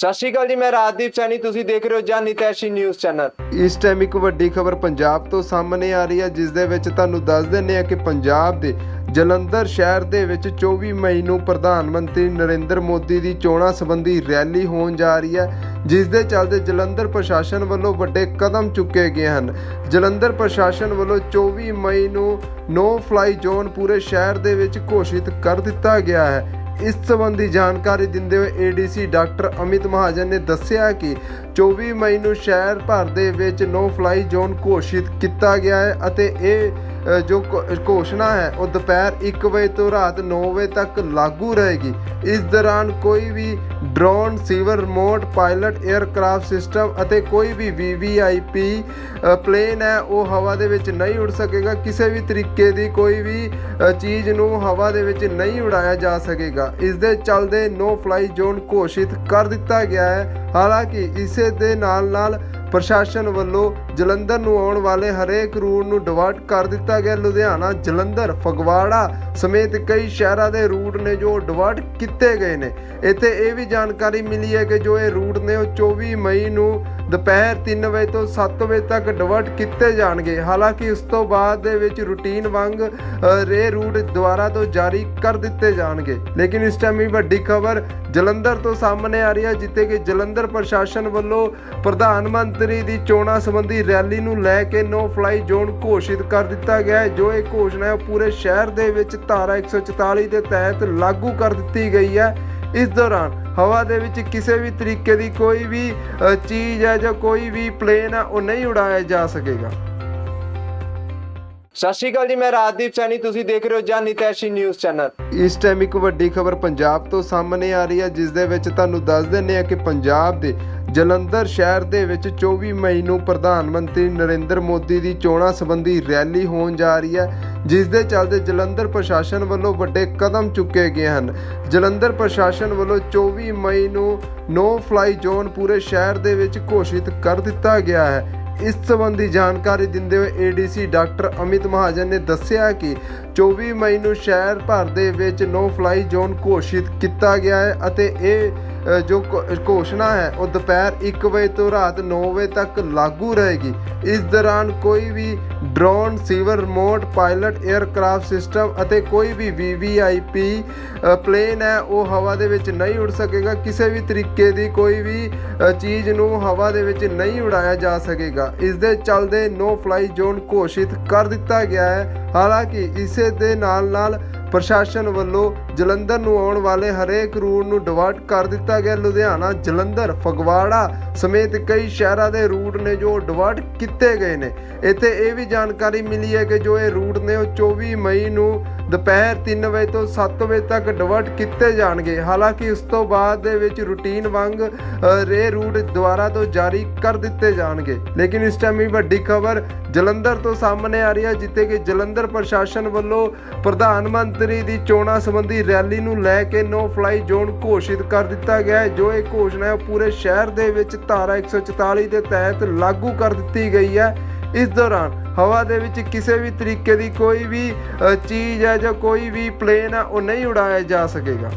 ਸਤਿ ਸ਼੍ਰੀ ਅਕਾਲ ਜੀ, ਮੈਂ ਰਾਜਦੀਪ ਸੈਣੀ, ਤੁਸੀਂ ਦੇਖ ਰਹੇ ਹੋ ਜਾਨੀ ਤੈਸ਼ੀ ਨਿਊਜ਼ ਚੈਨਲ। ਇਸ ਟਾਈਮ ਇੱਕ ਵੱਡੀ ਖਬਰ ਪੰਜਾਬ ਤੋਂ ਸਾਹਮਣੇ ਆ ਰਹੀ ਹੈ, ਜਿਸ ਦੇ ਵਿੱਚ ਤੁਹਾਨੂੰ ਦੱਸ ਦਿੰਨੇ ਆ ਕਿ ਪੰਜਾਬ ਦੇ ਜਲੰਧਰ ਸ਼ਹਿਰ ਦੇ ਵਿੱਚ 24 ਮਈ ਨੂੰ ਪ੍ਰਧਾਨ ਮੰਤਰੀ ਨਰਿੰਦਰ ਮੋਦੀ ਦੀ ਚੋਣਾਂ ਸੰਬੰਧੀ ਰੈਲੀ ਹੋਣ ਜਾ ਰਹੀ ਹੈ, ਜਿਸ ਦੇ ਚੱਲਦੇ ਜਲੰਧਰ ਪ੍ਰਸ਼ਾਸਨ ਵੱਲੋਂ ਵੱਡੇ ਕਦਮ ਚੁੱਕੇ ਗਏ ਹਨ। ਜਲੰਧਰ ਪ੍ਰਸ਼ਾਸਨ ਵੱਲੋਂ 24 ਮਈ ਨੂੰ ਨੋ ਫਲਾਈ ਜ਼ੋਨ ਪੂਰੇ ਸ਼ਹਿਰ ਦੇ ਵਿੱਚ ਘੋਸ਼ਿਤ ਕਰ ਦਿੱਤਾ ਗਿਆ ਹੈ। ਇਸ ਸੰਬੰਧੀ ਜਾਣਕਾਰੀ ਦਿੰਦੇ ਹੋਏ ਏਡੀਸੀ ਡਾਕਟਰ ਅਮਿਤ ਮਹਾਜਨ ਨੇ ਦੱਸਿਆ ਕਿ 24 ਮਈ ਨੂੰ ਸ਼ਹਿਰ ਭਰ ਦੇ ਵਿੱਚ ਨੋ ਫਲਾਈ ਜ਼ੋਨ ਘੋਸ਼ਿਤ ਕੀਤਾ ਗਿਆ ਹੈ ਅਤੇ ਇਹ ਜੋ ਘੋਸ਼ਣਾ ਹੈ, ਉਹ ਦੁਪਹਿਰ 1 ਵਜੇ ਤੋਂ ਰਾਤ 9 ਵਜੇ ਤੱਕ ਲਾਗੂ ਰਹੇਗੀ। ਇਸ ਦੌਰਾਨ ਕੋਈ ਵੀ ਡਰੋਨ, ਸੀਵਰ, ਰਿਮੋਟ, ਪਾਇਲਟ 에ਅਰਕ੍ਰਾਫਟ ਸਿਸਟਮ ਅਤੇ ਕੋਈ ਵੀ ਵੀਵੀਆਈਪੀ ਪਲੇਨ ਹੈ, ਉਹ ਹਵਾ ਦੇ ਵਿੱਚ ਨਹੀਂ ਉੜ ਸਕੇਗਾ। ਕਿਸੇ ਵੀ ਤਰੀਕੇ ਦੀ ਕੋਈ ਵੀ ਚੀਜ਼ ਨੂੰ ਹਵਾ ਦੇ ਵਿੱਚ ਨਹੀਂ ਉਡਾਇਆ ਜਾ ਸਕੇਗਾ। ਇਸ ਦੇ ਚੱਲਦੇ ਨੋ ਫਲਾਈ ਜ਼ੋਨ ਘੋਸ਼ਿਤ ਕਰ ਦਿੱਤਾ ਗਿਆ ਹੈ। ਹਾਲਾਂਕਿ ਇਸੇ ਦੇ ਨਾਲ ਨਾਲ ਪ੍ਰਸ਼ਾਸਨ ਵੱਲੋਂ ਜਲੰਧਰ ਨੂੰ ਆਉਣ ਵਾਲੇ ਹਰੇਕ ਰੂਟ ਨੂੰ ਡਿਵਰਟ ਕਰ ਦਿੱਤਾ ਗਿਆ। ਲੁਧਿਆਣਾ, ਜਲੰਧਰ, ਫਗਵਾੜਾ ਸਮੇਤ ਕਈ ਸ਼ਹਿਰਾਂ ਦੇ ਰੂਟ ਨੇ ਜੋ ਡਿਵਰਟ ਕੀਤੇ ਗਏ ਨੇ। ਇੱਥੇ ਇਹ ਵੀ ਜਾਣਕਾਰੀ ਮਿਲੀ ਹੈ ਕਿ ਜੋ ਇਹ ਰੂਟ ਨੇ, ਉਹ 24 ਮਈ ਨੂੰ ਦੁਪਹਿਰ 3 ਵਜੇ ਤੋਂ 7 ਵਜੇ ਤੱਕ ਡਿਵਰਟ ਕੀਤੇ ਜਾਣਗੇ। ਹਾਲਾਂਕਿ ਉਸ ਤੋਂ ਬਾਅਦ ਦੇ ਵਿੱਚ ਰੂਟੀਨ ਵਾਂਗ ਰੇ ਰੂਟ ਦੁਬਾਰਾ ਤੋਂ ਜਾਰੀ ਕਰ ਦਿੱਤੇ ਜਾਣਗੇ। ਲੇਕਿਨ ਇਸ ਟਾਈਮ ਵੀ ਵੱਡੀ ਖਬਰ ਜਲੰਧਰ ਤੋਂ ਸਾਹਮਣੇ ਆ ਰਹੀ ਹੈ, ਜਿੱਥੇ ਕਿ ਜਲੰਧਰ ਪ੍ਰਸ਼ਾਸਨ ਵੱਲੋਂ ਪ੍ਰਧਾਨ ਮੰਤਰੀ ਦੀ ਚੋਣਾਂ ਸੰਬੰਧੀ ਰੈਲੀ ਨੂੰ ਲੈ ਕੇ ਨੋ ਫਲਾਈ ਜ਼ੋਨ ਘੋਸ਼ਿਤ ਕਰ ਦਿੱਤਾ ਗਿਆ ਹੈ, ਜੋ ਇਹ ਘੋਸ਼ਣਾ ਹੈ ਉਹ ਪੂਰੇ ਸ਼ਹਿਰ ਦੇ ਵਿੱਚ ਧਾਰਾ 144 ਦੇ ਤਹਿਤ ਲਾਗੂ ਕਰ ਦਿੱਤੀ ਗਈ ਹੈ। ਇਸ ਦੌਰਾਨ ਹਵਾ ਦੇ ਵਿੱਚ ਕਿਸੇ ਵੀ ਤਰੀਕੇ ਦੀ ਕੋਈ ਵੀ ਚੀਜ਼ ਹੈ ਜਾਂ ਕੋਈ ਵੀ ਪਲੇਨ ਹੈ, ਉਹ ਨਹੀਂ ਉਡਾਇਆ ਜਾ ਸਕੇਗਾ। ਸਤਿ ਸ਼੍ਰੀ ਅਕਾਲ ਜੀ, ਮੈਂ ਰਾਜਦੀਪ ਸੈਣੀ, ਤੁਸੀਂ ਦੇਖ ਰਹੇ ਹੋ ਜਾਨੀ ਤੈਸ਼ੀ ਨਿਊਜ਼ ਚੈਨਲ। ਇਸ ਟਾਈਮ ਇੱਕ ਵੱਡੀ ਖਬਰ ਪੰਜਾਬ ਤੋਂ ਸਾਹਮਣੇ ਆ ਰਹੀ ਹੈ, ਜਿਸ ਦੇ ਵਿੱਚ ਤੁਹਾਨੂੰ ਦੱਸ ਦਿੰਨੇ ਆ ਕਿ ਪੰਜਾਬ ਦੇ ਜਲੰਧਰ ਸ਼ਹਿਰ ਦੇ ਵਿੱਚ 24 ਮਈ ਨੂੰ ਪ੍ਰਧਾਨ ਮੰਤਰੀ ਨਰਿੰਦਰ ਮੋਦੀ ਦੀ ਚੋਣਾਂ ਸੰਬੰਧੀ ਰੈਲੀ ਹੋਣ ਜਾ ਰਹੀ ਹੈ, ਜਿਸ ਦੇ ਚੱਲਦੇ ਜਲੰਧਰ ਪ੍ਰਸ਼ਾਸਨ ਵੱਲੋਂ ਵੱਡੇ ਕਦਮ ਚੁੱਕੇ ਗਏ ਹਨ। ਜਲੰਧਰ ਪ੍ਰਸ਼ਾਸਨ ਵੱਲੋਂ 24 ਮਈ ਨੂੰ ਨੋ ਫਲਾਈ ਜ਼ੋਨ ਪੂਰੇ ਸ਼ਹਿਰ ਦੇ ਵਿੱਚ ਘੋਸ਼ਿਤ ਕਰ ਦਿੱਤਾ ਗਿਆ ਹੈ। ਇਸ ਸੰਬੰਧੀ ਜਾਣਕਾਰੀ ਦਿੰਦੇ ਹੋਏ ਏਡੀਸੀ ਡਾਕਟਰ ਅਮਿਤ ਮਹਾਜਨ ਨੇ ਦੱਸਿਆ ਕਿ 24 ਮਈ ਨੂੰ ਸ਼ਹਿਰ ਭਰ ਦੇ ਵਿੱਚ ਨੋ ਫਲਾਈ ਜ਼ੋਨ ਘੋਸ਼ਿਤ ਕੀਤਾ ਗਿਆ ਹੈ ਅਤੇ ਇਹ ਜੋ ਘੋਸ਼ਣਾ ਹੈ, ਉਹ ਦੁਪਹਿਰ 1 ਵਜੇ ਤੋਂ ਰਾਤ 9 ਵਜੇ ਤੱਕ ਲਾਗੂ ਰਹੇਗੀ। ਇਸ ਦੌਰਾਨ ਕੋਈ ਵੀ ਡਰੋਨ, ਸੀਵਰ ਰਿਮੋਟ ਪਾਇਲਟ 에ਅਰਕ੍ਰਾਫਟ ਸਿਸਟਮ ਅਤੇ ਕੋਈ ਵੀ ਵੀਵੀਆਈਪੀ ਪਲੇਨ ਹੈ, ਉਹ ਹਵਾ ਦੇ ਵਿੱਚ ਨਹੀਂ ਉੜ ਸਕੇਗਾ। ਕਿਸੇ ਵੀ ਤਰੀਕੇ ਦੀ ਕੋਈ ਵੀ ਚੀਜ਼ ਨੂੰ ਹਵਾ ਦੇ ਵਿੱਚ ਨਹੀਂ ਉਡਾਇਆ ਜਾ ਸਕੇਗਾ। ਇਸ ਦੇ ਚੱਲਦੇ ਨੋ ਫਲਾਈ ਜ਼ੋਨ ਘੋਸ਼ਿਤ ਕਰ ਦਿੱਤਾ ਗਿਆ ਹੈ। ਹਾਲਾਂਕਿ ਇਸੇ ਦੇ ਨਾਲ ਨਾਲ ਪ੍ਰਸ਼ਾਸਨ ਵੱਲੋਂ ਜਲੰਧਰ ਨੂੰ ਆਉਣ ਵਾਲੇ ਹਰੇਕ ਰੂਟ ਨੂੰ ਡਿਵਰਟ ਕਰ ਦਿੱਤਾ ਗਿਆ। ਲੁਧਿਆਣਾ, ਜਲੰਧਰ, ਫਗਵਾੜਾ ਸਮੇਤ ਕਈ ਸ਼ਹਿਰਾਂ ਦੇ ਰੂਟ ਨੇ ਜੋ ਡਿਵਰਟ ਕੀਤੇ ਗਏ ਨੇ। ਇੱਥੇ ਇਹ ਵੀ ਜਾਣਕਾਰੀ ਮਿਲੀ ਹੈ ਕਿ ਜੋ ਇਹ ਰੂਟ ਨੇ ਉਹ 24 ਮਈ ਨੂੰ ਦੁਪਹਿਰ 3 ਵਜੇ ਤੋਂ 7 ਵਜੇ ਤੱਕ ਡਿਵਰਟ ਕੀਤੇ ਜਾਣਗੇ। ਹਾਲਾਂਕਿ ਉਸ ਤੋਂ ਬਾਅਦ ਦੇ ਵਿੱਚ ਰੂਟੀਨ ਵਾਂਗ ਰੇ ਰੂਟ ਦੁਬਾਰਾ ਤੋਂ ਜਾਰੀ ਕਰ ਦਿੱਤੇ ਜਾਣਗੇ। ਲੇਕਿਨ ਇਸ ਟਾਈਮ ਵੀ ਵੱਡੀ ਖਬਰ ਜਲੰਧਰ ਤੋਂ ਸਾਹਮਣੇ ਆ ਰਹੀ ਹੈ, ਜਿੱਥੇ ਕਿ ਜਲੰਧਰ ਪ੍ਰਸ਼ਾਸਨ ਵੱਲੋਂ ਪ੍ਰਧਾਨ ਮੰਤਰੀ ਦੀ ਚੋਣਾਂ ਸੰਬੰਧੀ ਰੈਲੀ ਨੂੰ ਲੈ ਕੇ ਨੋ ਫਲਾਈ ਜ਼ੋਨ ਘੋਸ਼ਿਤ ਕਰ ਦਿੱਤਾ ਗਿਆ ਹੈ, ਜੋ ਇਹ ਘੋਸ਼ਣਾ ਹੈ ਉਹ ਪੂਰੇ ਸ਼ਹਿਰ ਦੇ ਵਿੱਚ ਧਾਰਾ 144 ਦੇ ਤਹਿਤ ਲਾਗੂ ਕਰ ਦਿੱਤੀ ਗਈ ਹੈ। ਇਸ ਦੌਰਾਨ ਹਵਾ ਦੇ ਵਿੱਚ ਕਿਸੇ ਵੀ ਤਰੀਕੇ ਦੀ ਕੋਈ ਵੀ ਚੀਜ਼ ਹੈ ਜਾਂ ਕੋਈ ਵੀ ਪਲੇਨ ਹੈ, ਉਹ ਨਹੀਂ ਉਡਾਇਆ ਜਾ ਸਕੇਗਾ।